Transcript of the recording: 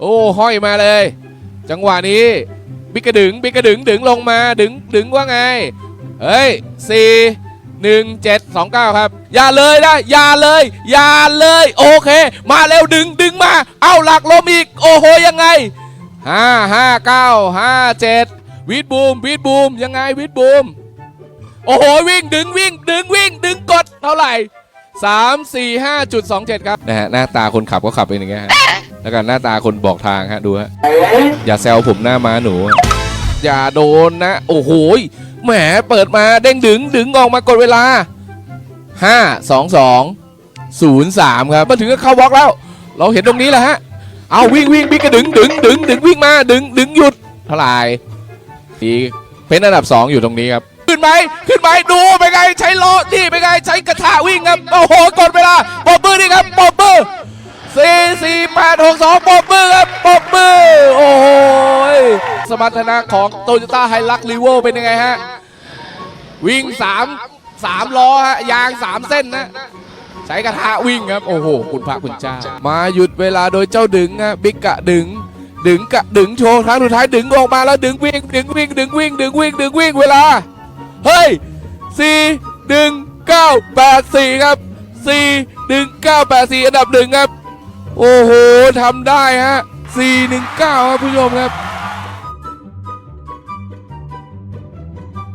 โอ้ห้อยมาเลย จังหวะนี้บิ๊กกระดึงบิ๊กกระดึงดึงลงมาดึงดึงว่าไงเฮ้ยสี่หนึ่งเจ็ดสองเก้าครับ อย่าเลยนะอย่าเลย อย่าเลย โอเค มาเร็วดึงดึงมา เอาหลักลมอีก โอ้โหยังไงห้าห้าเก้าห้าเจ็ดวิดบูมวิดบูมยังไงวิดบูมโอ้โหวิ่งดึงวิ่งดึงวิ่งดึงกดเท่าไหร่สามสี่ห้าจุดสองเจ็ดครับนะฮะหน้าตาคนขับก็ขับเป็นอย่างเงี้ยฮะ แล้วกันหน้าตาคนบอกทางฮะดูฮะอย่าแซวผมหน้าม้าหนู อย่าโดนนะ โอ้โหแหมเปิดมาเด้งดึงดึงออกมากดเวลา 5 2 2 0 3 ครับมาถึงก็เข้าบล็อกแล้ว เราเห็นตรงนี้แหละฮะเอาวิ่งวิ่งบิ๊กกระดึงดึงดึงดึงวิ่งมาดึงดึงหยุดเท่าไหร่ดีเป็นอันดับ 2 อยู่ตรงนี้ครับ ขึ้นไหมขึ้นไหมดูไปไงใช้ล้อนี่ไปไงใช้กระทะวิ่งครับโอ้โหกด สี่แปดหกสองปอบมือครับปอบมือ โอ้โหยสมรรถนะของโตโยต้าไฮลักรีโวเป็นยังไงฮะ วิ่งสามสามล้อฮะ ยางสามเส้นนะใช้กระทะวิ่งครับ โอ้โห คุณพระคุณเจ้า มาหยุดเวลาโดยเจ้าดึงฮะบิ๊กกะดึง ดึงกะดึงโชว์ครั้งสุดท้ายดึงออกมาแล้วดึงวิ่ง ดึงวิ่ง ดึงวิ่ง ดึงวิ่ง ดึงวิ่งเวลา เฮ้ยสี่หนึ่งเก้าแปดสี่ครับสี่หนึ่งเก้าแปดสี่อันดับหนึ่งครับ โอ้โหทำได้ฮะ419ครับผู้ชมครับ